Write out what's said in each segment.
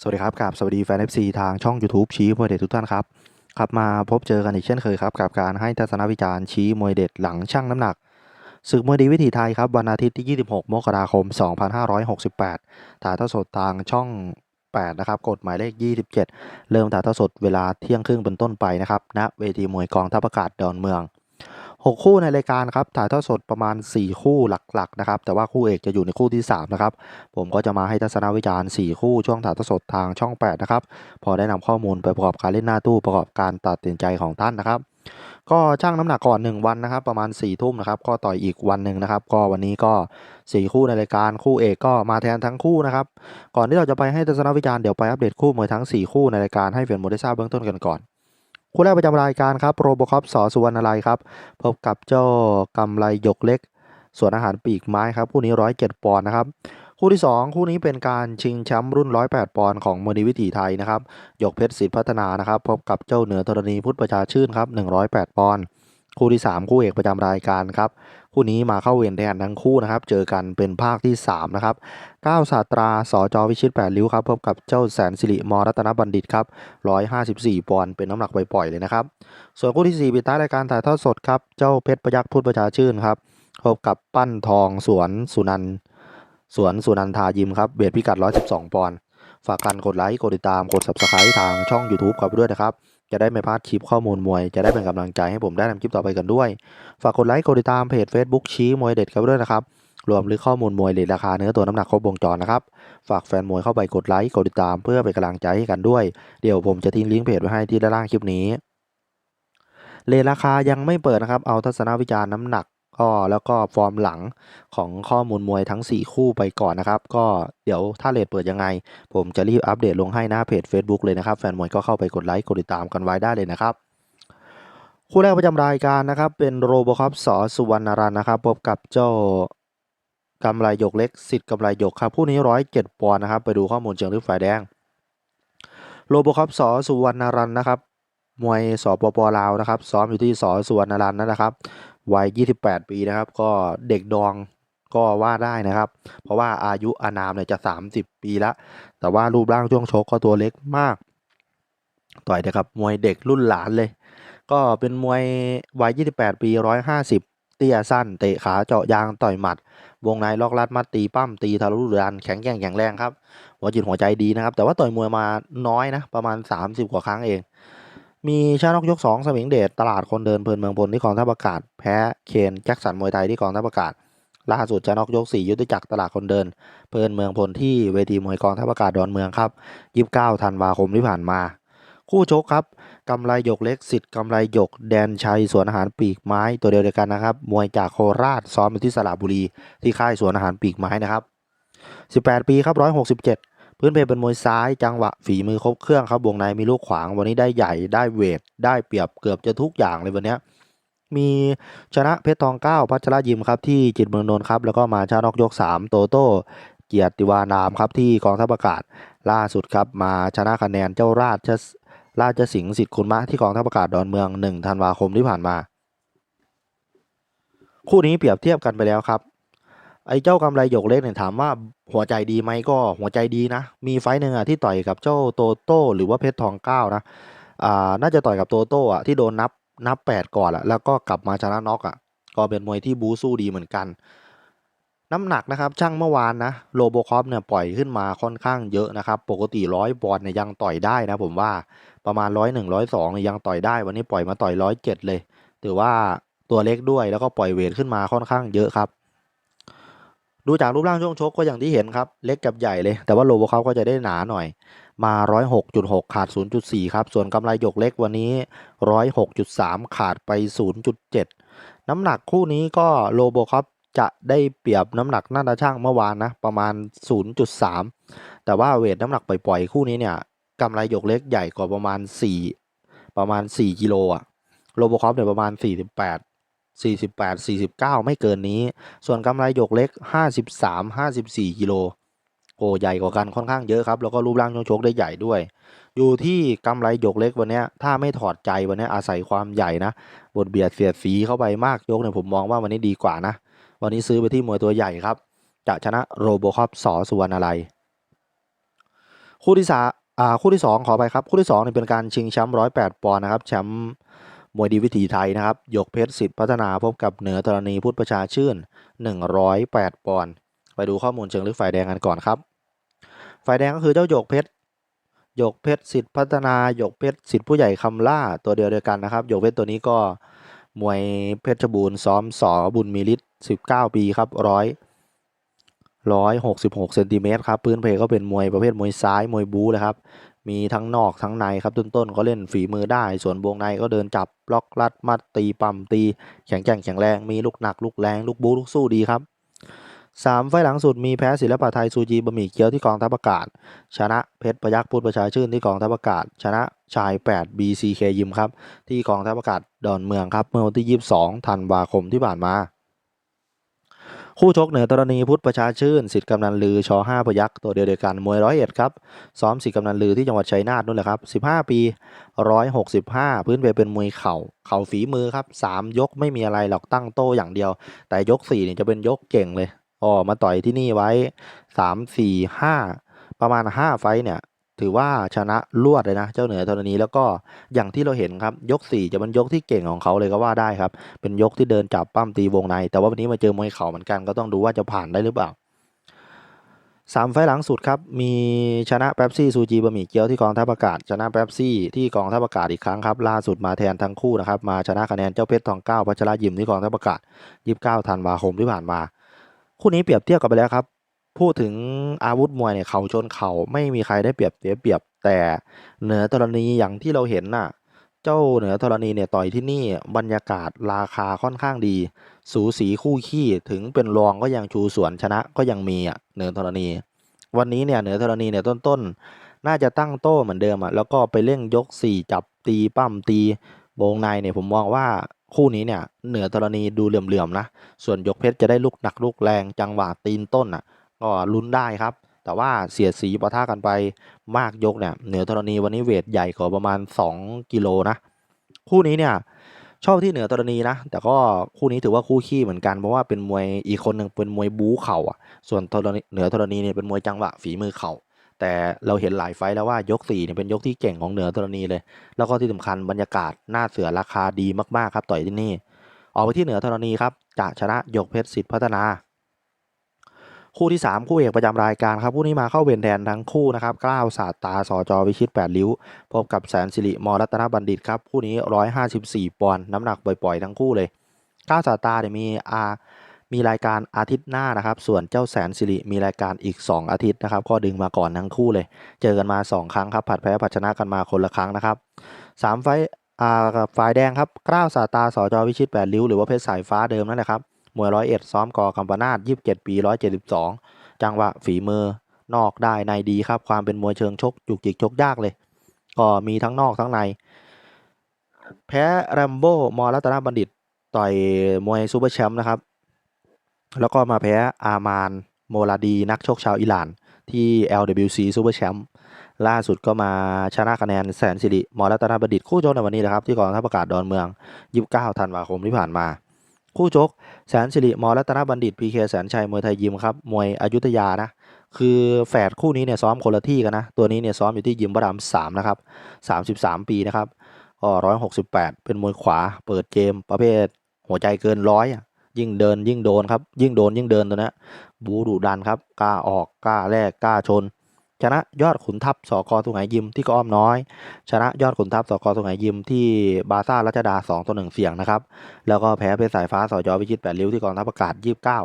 สวัสดีครับกับสวัสดีแฟน FC ทางช่อง YouTube ชี้มวยเด็ดทุกท่านครับครับมาพบเจอกันอีกเช่นเคยครับ กับการให้ทัศนวิจารณ์ชี้มวยเด็ดหลังชั่งน้ำหนักศึกมวยดีวิถีไทยครับ วันอาทิตย์ที่ 26 มกราคม 2568 ถ่ายทอดสดทางช่อง 8 นะครับ กฎหมายเลข 27 เริ่มถ่ายทอดสดเวลาเที่ยงครึ่งเป็นต้นไปนะครับณเวทีมวยกองทัพอากาศดอนเมือง 6 คู่ในรายการครับถ่ายทอดสดประมาณ 4 คู่หลักๆนะครับแต่ว่าคู่เอกจะอยู่ในคู่ที่3นะครับผมก็จะมาให้ทัศนวิจารณ์ 4 คู่ช่วงถ่ายทอดสดทางช่อง 8 นะครับ พอได้นำข้อมูลไปประกอบการเล่นหน้าตู้ประกอบการตัดสินใจของท่านนะครับก็ช่างน้ำหนักก่อน 1 วันนะครับ ประมาณ4ทุ่มนะครับ ก็ต่อยอีกวันหนึ่งนะครับ ก็วันนี้ก็ 4 คู่ในรายการคู่เอกก็มาแทนทั้งคู่นะครับ ก่อนที่เราจะไปให้ทัศนวิจารณ์เดี๋ยวไปอัปเดตคู่มวยทั้ง 4 คู่ในรายการให้แฟนโมได้ทราบเบื้องต้นกันก่อน คู่แรกประจำรายการครับโรบคอปสอสุวรรณรัยครับ พบกับเจ้ากำไรหยกเล็ก ส่วนอาหารปีกไม้ครับ คู่นี้ร้อยเจ็ดปอนด์นะครับ คู่ที่ 2 คู่นี้เป็นการชิงแชมป์รุ่น 108 ปอนด์ของมณีวิถีไทยนะครับหยกเพชรศิษย์พัฒนานะครับ พบกับเจ้าเหนือธรณีพุทธประชาชื่นครับ108 ปอนด์คู่ที่ 3 คู่เอกประจำรายการครับคู่นี้มาเข้าเวรแทนทั้งคู่นะครับ เจอกันเป็นภาคที่ 3 นะครับก้าวศาตราสจวิชิตแปดริ้วครับพบกับเจ้าแสนสิริมรัตนบัณฑิตครับ154 ปอนด์เป็นน้ำหนักปล่อยๆเลยนะครับ ส่วนคู่ที่ 4 ปิดท้ายรายการถ่ายทอดสดครับ เจ้าเพชรประยักษ์พุทธประชาชื่นครับพบกับปั้นทองสวนสุนันสวนสุนันทายิมครับเวทพิกัด 112 ปอนด์ฝากกันกดไลค์กดติดตามกด subscribe ทางช่อง YouTube ครับด้วยนะครับ จะได้ไม่พลาดคลิปข้อมูลมวย จะได้เป็นกำลังใจให้ผมได้ทำคลิปต่อไปกันด้วย ฝากกดไลค์กดติดตามเพจ Facebook ชี้มวยเด็ดกันด้วยนะครับ รวมหรือข้อมูลมวยเลทราคาเนื้อตัวน้ำหนักครบวงจรนะครับ ฝากแฟนมวยเข้าไปกดไลค์กดติดตามเพื่อเป็นกำลังใจให้กันด้วย เดี๋ยวผมจะทิ้งลิงก์เพจไว้ให้ที่ด้านล่างคลิปนี้เลราคายังไม่เปิดนะครับ เอาทัศนวิจารณ์น้ำหนัก ก็แล้วก็ฟอร์มหลังของข้อมูลมวยทั้ง 4 คู่ไปก่อนนะครับ ก็เดี๋ยวถ้าเลทเปิดยังไง ผมจะรีบอัปเดตลงให้หน้าเพจ Facebook เลยนะครับ แฟนมวยก็เข้าไปกดไลค์กดติดตามกันไว้ได้เลยนะครับคู่แรกประจำรายการนะครับ เป็นโรบคอปสอสุวรรณรันนะครับ พบกับเจ้ากำไรหยกเล็กสิทธิ์กำไรหยกครับคู่นี้ร้อยเจ็ดปอนด์นะครับ ไปดูข้อมูลเชิงลึกฝ่ายแดง โรบคอปสอสุวรรณรันนะครับ มวยสปปลาวนะครับ ซ้อมอยู่ที่สอสุวรรณรันนั่นนะครับ วัย 28 ปีนะครับ ก็เด็กดองก็ว่าได้นะครับ เพราะว่าอายุอานามเนี่ยจะ 30 ปีแล้วแต่ว่ารูปร่างช่วงชกก็ตัวเล็กมาก ต่อยนะครับมวยเด็กรุ่นหลานเลย ก็เป็นมวยวัย 28 ปี 150 เตี้ยสั้น เตะขาเจาะยางต่อยหมัด วงในล็อกลัดมัดตีปั้มตีทะลุเรือนแข็งแกร่งแข็งแรงครับหัวจิตหัวใจดีนะครับ แต่ว่าต่อยมวยมาน้อยนะ ประมาณ 30 กว่าครั้งเอง มีชานกยก2สมิงเดชตลาดคนเดินเพลินเมืองพลที่กองทัพอากาศ แพ้เคนแจ็คสันมวยไทยที่กองทัพอากาศล่าสุดชานกยก 4 ยุทธจักรตลาดคนเดิน เพลินเมืองพลที่เวทีมวยกองทัพอากาศดอนเมืองครับ29ธันวาคมที่ผ่านมา คู่ชกครับกำไรหยกเล็กสิทธิ์กำไรหยกแดนชัยสวนอาหารปีกไม้ตัวเดียวกันนะครับ มวยจากโคราชซ้อมอยู่ที่สระบุรีที่ค่ายสวนอาหารปีกไม้นะครับ 18 ปีครับ167 พื้นเพเป็นมวยซ้ายจังหวะฝีมือครบเครื่องครับวงในมีลูกขวางวันนี้ได้ใหญ่ได้เวท ได้เปรียบเกือบจะทุกอย่างเลยวันนี้มีชนะเพชรทองเก้าพัชรยิมครับที่จิตเมืองนนท์ครับแล้วก็มาชานอกยก 3 โตโต้เกียรติวานามครับที่กองทัพอากาศล่าสุดครับมาชนะคะแนนเจ้าราชราชสิงห์สิทธิ์คุณมะที่กองทัพอากาศดอนเมือง1ธันวาคมที่ผ่านมา คู่นี้เปรียบเทียบกันไปแล้วครับ ไอ้เจ้ากำไรหยกเล็กเนี่ยถามว่าหัวใจดีไหมก็หัวใจดีนะ มีไฟหนึ่งอะที่ต่อยกับเจ้าโตโต้หรือว่าเพชรทองเก้านะอ่าน่าจะต่อยกับโตโต้อะที่โดนนับนับแปดก่อนอะแล้วก็กลับมาชนะน็อกอะก็เป็นมวยที่บูสู้ดีเหมือนกัน น้ำหนักนะครับช่างเมื่อวานนะโลโบคอปเนี่ยปล่อยขึ้นมาค่อนข้างเยอะนะครับปกติร้อยปอนด์เนี่ยยังต่อยได้นะผมว่าประมาณร้อยหนึ่งร้อยสองเนี่ยยังต่อยได้ วันนี้ปล่อยมาต่อยร้อยเจ็ดเลย ถือว่าตัวเล็กด้วยแล้วก็ปล่อยเวทขึ้นมาค่อนข้างเยอะครับ ดูจากรูปร่างช่วงชกก็อย่างที่เห็นครับ เล็กกับใหญ่เลย แต่ว่าโลโบเขาก็จะได้หนาหน่อย มา 106.6 ขาด 0.4 ครับ ส่วนกำไรหยกเล็กวันนี้ 106.3 ขาดไป 0.7 น้ำหนักคู่นี้ก็โลโบครับจะได้เปรียบน้ำหนักหน่าจะช่างเมื่อวานนะ ประมาณ 0.3 แต่ว่าเวทน้ำหนักปล่อยๆ คู่นี้เนี่ยกำไรหยกเล็กใหญ่กว่าประมาณ 4 ประมาณ 4 กิโลอะโลโบคอปเนี่ยประมาณ 48 48 49 ไม่เกินนี้ ส่วนกำไรหยกเล็ก 53 54กิโลโอ้ใหญ่กว่ากันค่อนข้างเยอะครับ แล้วก็รูปร่างช่วงชกได้ใหญ่ด้วย อยู่ที่กำไรหยกเล็กวันนี้ถ้าไม่ถอดใจวันนี้อาศัยความใหญ่นะบทเบียดเสียดสีเข้าไปมากยกเนี่ยผมมองว่าวันนี้ดีกว่านะ วันนี้ซื้อไปที่มวยตัวใหญ่ครับ จะชนะโรโบคอปสอสุวรรณอะไร คู่ที่สาอ่าคู่ที่สองขอไปครับ คู่ที่สองเนี่เป็นการชิงแชมป์ร้อยแปดปอนด์นะครับแชมป์ มวยดีวิถีไทยนะครับ ยกเพชรสิทธิ์พัฒนาพบกับเหนือธรณีพุทธประชาชื่นหนึ่งร้อยแปดปอนด์ไปดูข้อมูลเชิงลึกฝ่ายแดงกันก่อนครับ ฝ่ายแดงก็คือเจ้าหยกเพชรหยกเพชรสิทธิ์พัฒนาหยกเพชรสิทธิ์ผู้ใหญ่คำล่าตัวเดียวเดียวกันนะครับหยกเพชรตัวนี้ก็มวยเพชรบูรณ์ซ้อมสอบุญมีฤทธิ์สิบเก้าปีครับร้อยร้อยหกสิบหกเซนติเมตรครับพื้นเพก็เป็นมวยประเภทมวยซ้ายมวยบู๊เลยครับ มีทั้งนอกทั้งในครับต้นๆก็เล่นฝีมือได้ ส่วนวงในก็เดินจับล็อกลัดมัดตีปั๊มตีแข็งแกร่งแข็งแรงมีลูกหนักลูกแรงลูกบู๊ลูกสู้ดีครับสามไฟหลังสุดมีแพ้ศิลปะไทยซูจีบะหมี่เกี๊ยวที่กองทัพอากาศ ชนะเพชรพยักพุทธประชาชื่นที่กองทัพอากาศ ชนะชาย 8 BCK ยิมครับ ที่กองทัพอากาศดอนเมืองครับ เมื่อวันที่ 22 ธันวาคมที่ผ่านมา คู่ชกเหนือตรณีพุทธประชาชื่นสิทธิ์กำนันลือชอห้าพยักตัวเดียวเดียวกันมวยร้อยเอ็ดครับซ้อมสิทธิ์กำนันลือที่จังหวัดชัยนาทนู่นแหละครับ15ปี165พื้นเพเป็นมวยเข่าเข่าฝีมือครับ3ยกไม่มีอะไรหรอกตั้งโต้อย่างเดียว แต่ยก4เนี่ยจะเป็นยกเก่งเลยอ๋อมาต่อยที่นี่ไว้3 4 5ประมาณ5ไฟเนี่ย ถือว่าชนะรวดเลยนะ เจ้าเหนือธรณีแล้วก็อย่างที่เราเห็นครับยก 4 จะเป็นยกที่เก่งของเขาเลยก็ว่าได้ครับ เป็นยกที่เดินจับปั้มตีวงใน แต่ว่าวันนี้มาเจอมวยเข่าเหมือนกันก็ต้องดูว่าจะผ่านได้หรือเปล่าสามไฟหลังสุดครับมีชนะแป๊บซี่ซูจีบะหมี่เกี๊ยวที่กองทัพอากาศชนะแป๊บซี่ที่กองทัพอากาศอีกครั้งครับล่าสุดมาแทนทั้งคู่นะครับมาชนะคะแนนเจ้าเพชรทองเก้าพัชรยิมที่กองทัพอากาศ29ธันวาคมที่ผ่านมา คู่นี้เปรียบเทียบกันไปแล้วครับ พูดถึงอาวุธมวยเนี่ยเข่าชนเข่าไม่มีใครได้เปรียบเสียเปรียบ แต่เหนือธรณีอย่างที่เราเห็นน่ะ เจ้าเหนือธรณีเนี่ยต่อยที่นี่บรรยากาศราคาค่อนข้างดี สูสีคู่ขี้ถึงเป็นรองก็ยังชูสวนชนะก็ยังมีอะเหนือธรณี วันนี้เนี่ยเหนือธรณีเนี่ยต้นๆ น่าจะตั้งโต้เหมือนเดิมอะแล้วก็ไปเร่งยกสี่จับตีปั้มตีวงในเนี่ยผมมองว่าคู่นี้เนี่ยเหนือธรณีดูเหลื่อมๆนะ ส่วนยกเพชรจะได้ลูกหนักลูกแรงจังหวะตีนต้นอะ ก็ลุ้นได้ครับ แต่ว่าเสียดสีปะทะกันไปมากยกเนี่ยเหนือธรณีวันนี้เวทใหญ่กว่าประมาณ 2 กิโลนะ คู่นี้เนี่ยชอบที่เหนือธรณีนะ แต่ก็คู่นี้ถือว่าคู่ขี้เหมือนกันเพราะว่าเป็นมวยอีกคนหนึ่งเป็นมวยบู๊เข่าอะส่วนธรณีเหนือธรณีเนี่ยเป็นมวยจังหวะฝีมือเข่าแต่เราเห็นหลายไฟแล้วว่ายกสี่เนี่ยเป็นยกที่เก่งของเหนือธรณีเลย แล้วก็ที่สำคัญบรรยากาศหน้าเสือราคาดีมากๆครับต่อยที่นี่ ออกไปที่เหนือธรณีครับจะชนะยกเพชรสิทธิ์พัฒนา คู่ที่ 3 คู่เอกประจำรายการครับคู่นี้มาเข้าเวรแทนทั้งคู่นะครับกล้าวศาสตราสจอวิชิต8ริ้ว พบกับแสนสิริมรัตนบัณฑิตครับคู่นี้ 154 ปอนด์น้ำหนักปล่อยๆ ทั้งคู่เลยกล้าวศาสตราเนี่ยมีอามีรายการอาทิตย์หน้านะครับ ส่วนเจ้าแสนสิริมีรายการอีก 2 อาทิตย์นะครับ ก็ดึงมาก่อนทั้งคู่เลย เจอกันมา 2 ครั้งครับผัดแพ้ผัดชนะกันมาคนละครั้งนะครับสามไฟอ่าฝ่ายแดงครับกล้าวศาสตราสจอวิชิต8ริ้วหรือว่าเพชรสายฟ้าเดิมนั่นแหละครับ มวยร้อยเอ็ดซ้อมกอกัมปนาตยี่สิบเจ็ดปีร้อยเจ็ดสิบสองจังหวะฝีมือนอกได้ในดีครับ ความเป็นมวยเชิงชกจุกจิกชกยากเลย ก็มีทั้งนอกทั้งใน แพ้แรมโบ้มอรัตนบัณฑิตต่อยมวยซูเปอร์แชมป์นะครับ แล้วก็มาแพ้อามานโมลาดีนักชกชาวอิหร่านที่ LWC ซูเปอร์แชมป์ล่าสุดก็มาชนะคะแนนแสนสิริมอรัตนบัณฑิตคู่ชกในวันนี้นะครับ ที่กองทัพอากาศดอนเมือง 29 ธันวาคมที่ผ่านมา คู่ชกแสนสิริมอรัตนบัณฑิตพีเคแสนชัยมวยไทยยิมครับมวยอยุธยานะคือแฝดคู่นี้เนี่ยซ้อมคนละที่กันนะ ตัวนี้เนี่ยซ้อมอยู่ที่ยิมพระรามสามนะครับสามสิบสามปีนะครับก็ร้อยหกสิบแปดเป็นมวยขวาเปิดเกมประเภท หัวใจเกินร้อยยิ่งเดินยิ่งโดนครับยิ่งโดนยิ่งเดินตัวนี้บูดุดันครับกล้าออกกล้าแลกกล้าชน ชนะยอดขุนทัพสกสุไหงยิมที่กอ้อมน้อย ชนะยอดขุนทัพสกสุไหงยิมที่บาซ่ารัชดา2ต่อ1เสียงนะครับ แล้วก็แพ้เพชรสายฟ้าสจวิชิตแปดริ้วที่กองทัพอากาศ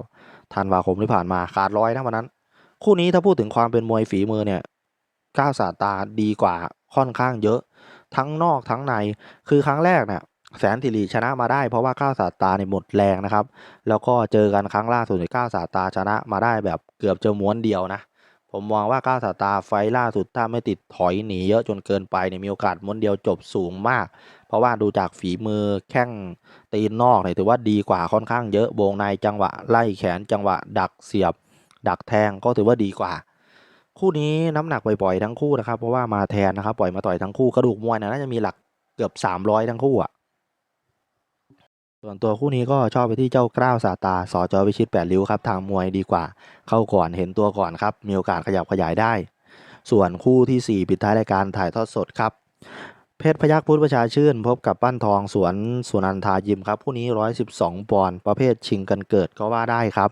29ธันวาคมที่ผ่านมาขาดร้อยนะวันนั้น คู่นี้ถ้าพูดถึงความเป็นมวยฝีมือเนี่ยก้าวสาตาดีกว่าค่อนข้างเยอะ ทั้งนอกทั้งในคือครั้งแรกเนี่ยแสนสิริชนะมาได้เพราะว่าก้าวสาตาเนี่ยหมดแรงนะครับ แล้วก็เจอกันครั้งล่าสุดก้าวสาตาชนะมาได้แบบเกือบจะม้วนเดียวนะ ผมมองว่าก้าวสาตาไฟล่าสุดถ้าไม่ติดถอยหนีเยอะจนเกินไปเนี่ยมีโอกาสม้วนเดียวจบสูงมาก เพราะว่าดูจากฝีมือแข้งตีนนอกเนี่ยถือว่าดีกว่าค่อนข้างเยอะวงในจังหวะไล่แขนจังหวะดักเสียบ ดักแทงก็ถือว่าดีกว่า คู่นี้น้ำหนักปล่อยๆทั้งคู่นะครับเพราะว่ามาแทนนะครับปล่อยมาต่อยทั้งคู่กระดูกมวยนะน่าจะมีหลักเกือบ 300 ทั้งคู่อะ ส่วนตัวคู่นี้ก็ชอบไปที่เจ้ากล้าวสาตาสจวิชิตแปดริ้วครับทางมวยดีกว่า เข้าก่อนเห็นตัวก่อนครับ มีโอกาสขยับขยายได้ ส่วนคู่ที่ 4 ปิดท้ายรายการถ่ายทอดสดครับ เพชรพยัคฆ์พุทธประชาชื่น พบกับปั้นทองสวนสุนันทายิมครับคู่นี้ 112 ปอนด์ประเภทชิงกันเกิดก็ว่าได้ครับ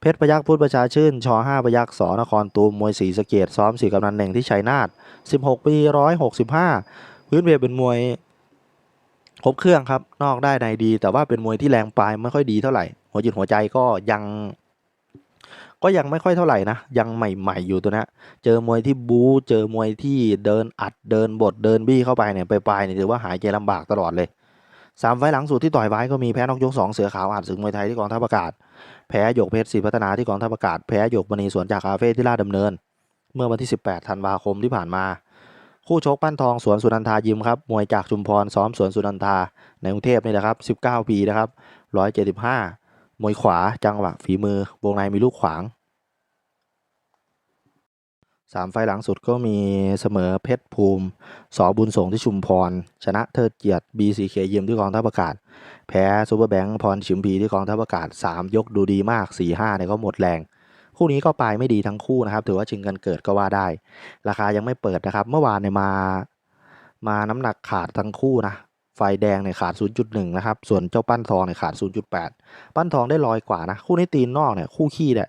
เพชรพยัคฆ์พุทธประชาชื่นช5พยัคฆ์สนครตูมมวยสีสะเกดซ้อมสีกำนันเหน่งที่ชัยนาท16 ปี 165 พื้นเพเป็นมวย ครบเครื่องครับ นอกได้ในดี แต่ว่าเป็นมวยที่แรงปลายไม่ค่อยดีเท่าไหร่ หัวจิตหัวใจก็ยัง ก็ยังไม่ค่อยเท่าไหร่นะ ยังใหม่ๆอยู่ตัวนี้เจอมวยที่บู๊เจอมวยที่เดินอัดเดินบดเดินบี้เข้าไปเนี่ยไปปลายเนี่ยถือว่าหายใจลำบากตลอดเลยสามไฟหลังสุดที่ต่อยไว้ก็มีแพ้นอกยกสองเสือขาวอานศึกมวยไทยที่กองทัพอากาศ แพ้หยกเพชรศรีพัฒนาที่กองทัพอากาศ แพ้หยกมณีสวนจากคาเฟ่ที่ลาดดำเนิน เมื่อวันที่ 18 ธันวาคมที่ผ่านมา คู่ชกปั้นทองสวนสุนันทายิมครับมวยจากชุมพรซ้อมสวนสุนันทาในกรุงเทพนี่แหละครับ 19 ปีนะครับ 175 มวยขวาจังหวะฝีมือ วงในมีลูกขวางสามไฟหลังสุดก็มีเสมอเพชรภูมิสอบุญส่งที่ชุมพร ชนะเทิดเกียรติ BCK ยิมที่กองทัพอากาศ แพ้ซูเปอร์แบงค์พรชิมพีที่กองทัพอากาศ 3 ยกดูดีมาก 4-5เนี่ยก็หมดแรง คู่นี้ก็ปลายไม่ดีทั้งคู่นะครับ ถือว่าชิงกันเกิดก็ว่าได้ ราคายังไม่เปิดนะครับ เมื่อวานเนี่ยมามาน้ำหนักขาดทั้งคู่นะไฟแดงเนี่ยขาด 0.1 นะครับ ส่วนเจ้าปั้นทองเนี่ยขาด 0.8 ปั้นทองได้ลอยกว่านะ คู่นี้ตีนนอกเนี่ยคู่ขี้เนี่ย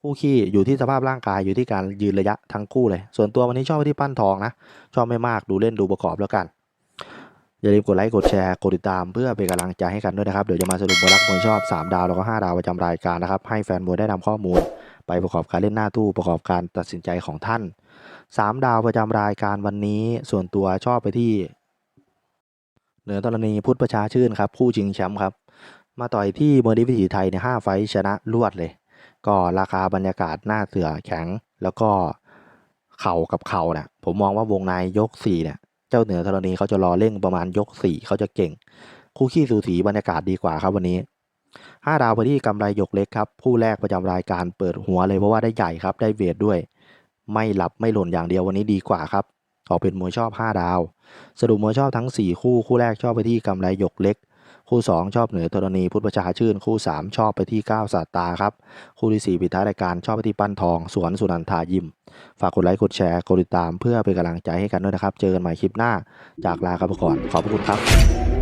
คู่ขี้อยู่ที่สภาพร่างกายอยู่ที่การยืนระยะทั้งคู่เลย ส่วนตัววันนี้ชอบที่ปั้นทองนะ ชอบไม่มากดูเล่นดูประกอบแล้วกัน อย่าลืมกดไลค์กดแชร์กดติดตามเพื่อเป็นกำลังใจให้กันด้วยนะครับ เดี๋ยวจะมาสรุปมรักมวยชอบ 3 ดาวแล้วก็5ดาวประจำรายการนะครับ ให้แฟนมวยได้นำข้อมูล ไปประกอบการเล่นหน้าตู้ประกอบการตัดสินใจของท่าน 3 ดาวประจำรายการวันนี้ส่วนตัวชอบไปที่ เหนือตรณีพุทธประชาชื่นครับคู่ชิงแชมป์ครับ มาต่อยที่มวยดิวิถีไทยใน5ไฟชนะรวดเลย ก็ราคาบรรยากาศหน้าเสือแข็ง แล้วก็เข่ากับเข่าเนี่ยผมมองว่าวงในยก4เนี่ยเจ้าเหนือธรณีเขาจะรอเร่งประมาณยก4เขาจะเก่ง คู่ขี้สูสีบรรยากาศดีกว่าครับวันนี้ 5 ดาวไปที่กำไรหยกเล็กครับ ผู้แรกประจำรายการเปิดหัวเลยเพราะว่าได้ใหญ่ครับ ได้เวทด้วย ไม่หลับไม่หล่นอย่างเดียววันนี้ดีกว่าครับออกเป็นมวยชอบ 5 ดาว สรุปมวยชอบทั้ง 4 คู่ คู่แรกชอบไปที่กำไรหยกเล็ก คู่ 2 ชอบเหนือธรณีพุทธประชาชื่น คู่ 3 ชอบไปที่ก้าวสาตาครับ คู่ที่4ปิดท้ายรายการชอบไปที่ปั้นทอง สวนสุนันทายิม ฝากกดไลค์ กดแชร์ กดติดตามเพื่อเป็นกำลังใจให้กันด้วยนะครับ เจอกันใหม่คลิปหน้า จากลาครับก่อน ขอบคุณครับ